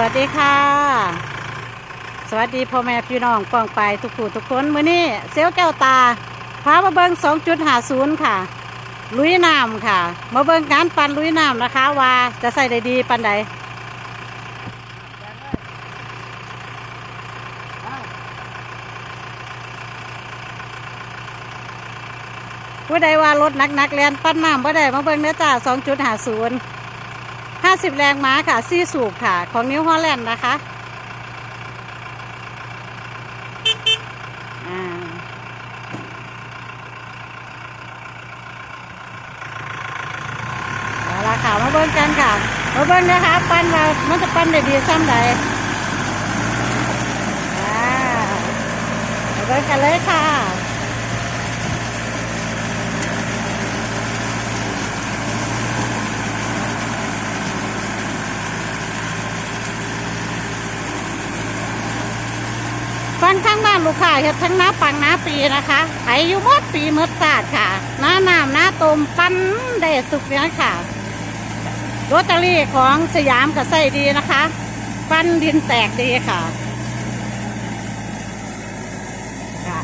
วัสดีค่ะ สวัสดีพ่อแม่พี่น้องกองไปทุกผู้ทุกคนมื้อนี้เซลแก้วตาพามาเบิ่ง2.50 ค่ะ ลุยน้ำค่ะ มาเบิงการปั่นลุยน้ำนะคะ ว่าจะใส่ได้ดีปันใดผู้ใดว่ารถหนักแลนปั้นน้ำบ่ได้มาเบิงเนื้อจ้า2.50 50 แรงม้าค่ะซี่สูบค่ะ ของนิวฮอลแลนด์นะคะเอาละค่ะ มาเบิ่งกันค่ะ มาเบิ่งนะคะ ปั้นว่ามันจะปั้นได้ดีซ้ำใดมาเบิ่งกันเลยค่ะ ฟันข้างบ้านลูกค้าเฮ็ดทั้งหน้าปังหน้าปีนะคะไออยู่หมดปีมดศาสตร์ค่ะหน้าน้ำหน้าตมปั้นได้สุกเนี้ยค่ะโรตอรี่ของสยามก็ใส่ดีนะคะปั้นดินแตกดีค่ะค่ะ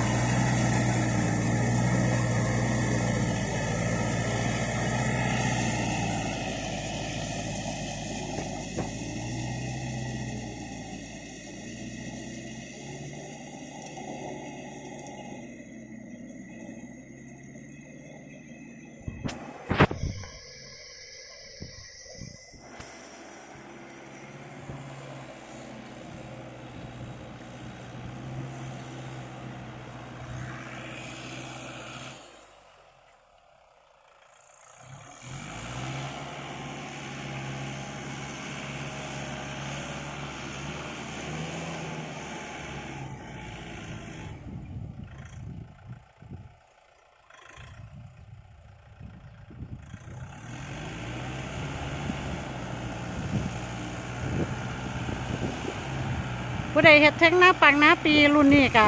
ผู้ใดเฮ็ดทั้งหน้าปังหน้าปีรุ่นนี้ก็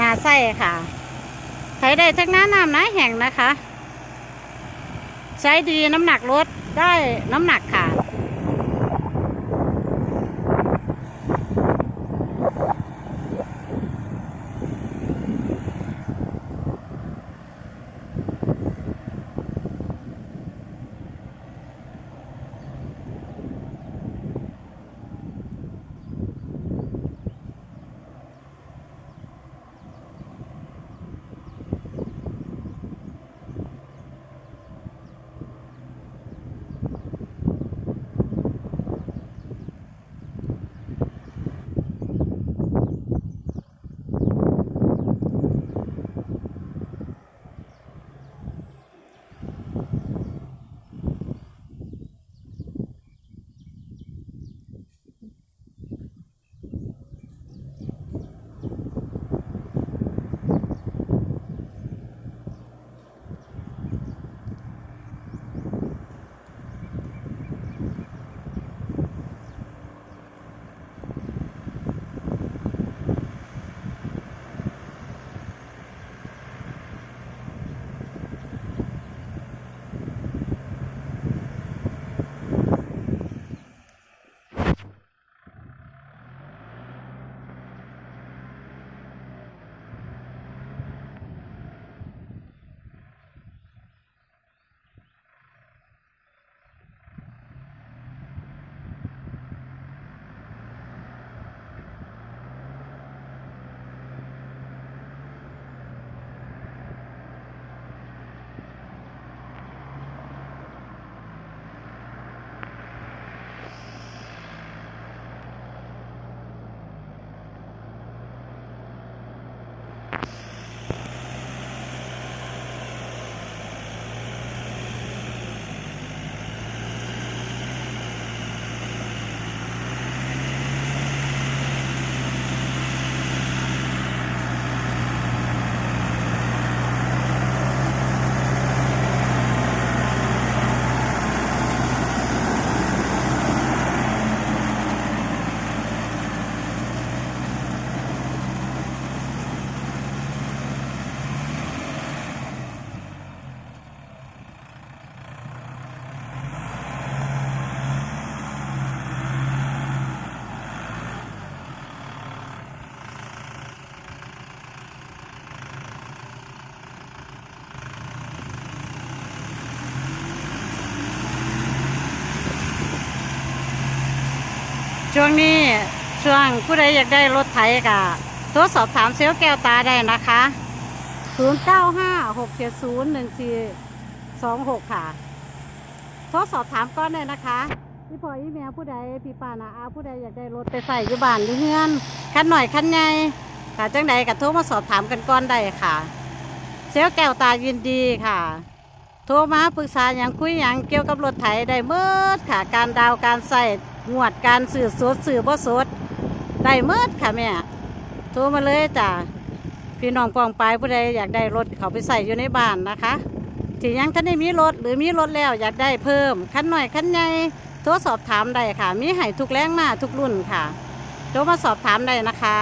นาไส้ค่ะใช้ได้ทั้งหน้าน้ำหน้าแห้งนะคะ ใช้ดีน้ำหนักลดได้น้ำหนักค่ะ ช่วงนี้ช่วงผู้ใดอยากได้รถไถกะโทรสอบถามเซลแก้วตาได้นะคะ 0956701426 ค่ะ โทรสอบถามก้อนได้นะคะพี่พออีเมลผู้ใดพี่ปานาอาผู้ใดอยากได้รถไปใส่อยู่บ้านหรือเฮือนคันหน่อยคันใหญ่ค่ะจังใดก็โทรมาสอบถามกันก้อนได้ค่ะ เซลแก้วตายินดีค่ะโทรมาปรึกษาอย่างคุยอย่างเกี่ยวกับรถไถได้เมิดค่ะ การดาวการใส่ งวดการสื่อสดสื่อบ่สดได้เมิดค่ะแม่โทรมาเลยจ้ะพี่น้องกองปลายผู้ใดอยากได้รถเขาไปใส่อยู่ในบ้านนะคะถี่ยังท่านได้มีรถหรือมีรถแล้วอยากได้เพิ่มคันหน่อยคันใหญ่โทรสอบถามได้ค่ะ มีให้ทุกแรงมาทุกรุ่นค่ะโทรมาสอบถามได้นะคะ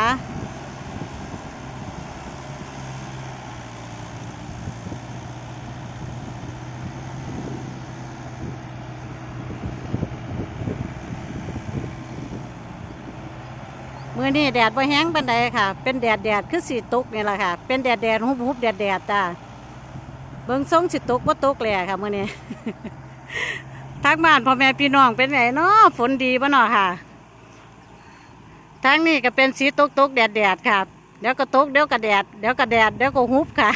มือนี่แดดบ่แห้งปันใดค่ะ เป็นแดดแดดคือสีตกนี่แหละค่ะ เป็นแดดแดดหุบหุบแดดแดดจ้าเบิ่งทรงสิตกบ่ตกเลยอะค่ะมือนี้ทางบ้านพ่อแม่พี่น้องเป็นไงเนาะฝนดีบ่เนาะค่ะทางนี้ก็เป็นสีตกตกแดดแดดค่ะเดี๋ยวก็ตกเดี๋ยวก็แดดเดี๋ยวก็แดดเดี๋ยวก็หุบค่ะ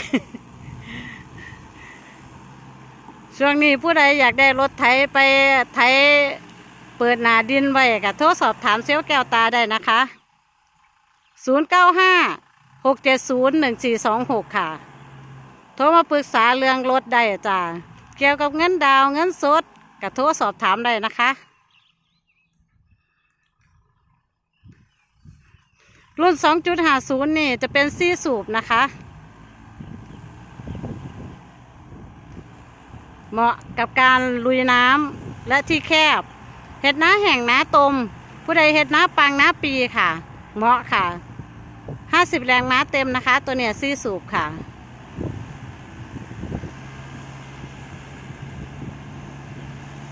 ช่วงนี้ผู้ใดอยากได้รถไถไปไถเปิดนาดินไว้ก็โทรสอบถามเซลแก้วตาได้นะคะ ศูนย์เก้าห้าหกเจ็ดศูนย์หนึ่งสี่สองหกค่ะ โทรมาปรึกษาเรื่องรถได้จ้าเกี่ยวกับเงินดาวเงินสดก็โทรสอบถามได้นะคะ รุ่น 2.50 นี่จะเป็นซี่สูบนะคะ เหมาะกับการลุยน้ำและที่แคบเห็ดน้าแห่งน้าตม ผู้ใดเห็ดน้าปังน้าปีค่ะ เหมาะค่ะ ห้าสิบแรงม้าเต็มนะคะ ตัวเนี้ยซี่สูบค่ะ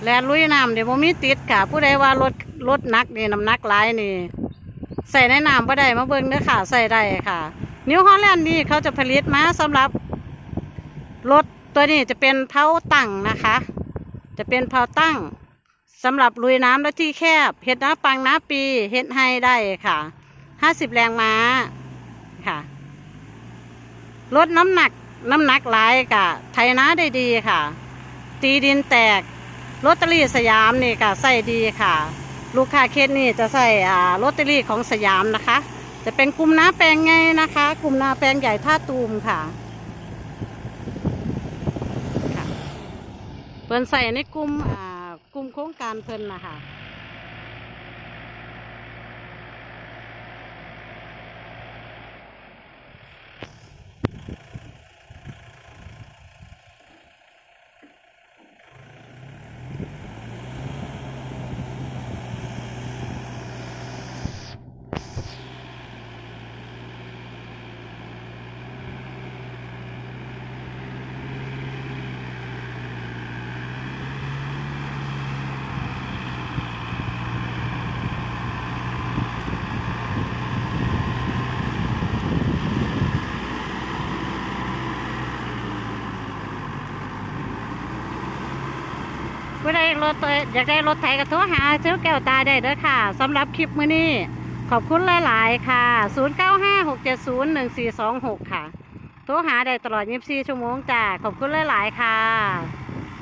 แลนลุยน้ำเดี๋ยวโมมีติดค่ะ ผู้ใดว่ารถรถนักนี่น้ำหนักหลายนี่ ใส่ในน้ำบ่ได้มาเบิ่งเด้อค่ะ ใส่ได้ค่ะ นิวฮอลแลนด์นี่เขาจะผลิตมาสำหรับรถตัวนี้จะเป็นเผาตั้งนะคะ จะเป็นเผาตั้งสำหรับลุยน้ำและที่แคบเห็ดน้ำปังน้ำปีเห็ดให้ได้ค่ะห้าสิบแรงม้า ค่ะลดน้ำหนักน้ำหนักหลายกะไถนาได้ดีค่ะ ตีดินแตกลอตเตอรี่สยามนี่ค่ะใส่ดีค่ะ ลูกค้าเคสนี่จะใส่อ่าลอตเตอรี่ของสยามนะคะ จะเป็นกลุ่มน้าแปลงไงนะคะ กลุ่มนาแปลงใหญ่ท่าตูมค่ะเพิ่นใส่ในกลุ่มอ่ากลุ่มโครงการเพิ่นนะคะ ผู้ใดรถอยากได้รถไถก็โทรหาซื้อแก้วตาได้เด้อค่ะสำหรับคลิปมื้อนี้ขอบคุณหลาย ๆ ค่ะ 0956701426 ค่ะ โทรหาได้ตลอด 24 ชั่วโมงจ้า ขอบคุณหลาย ๆ ค่ะ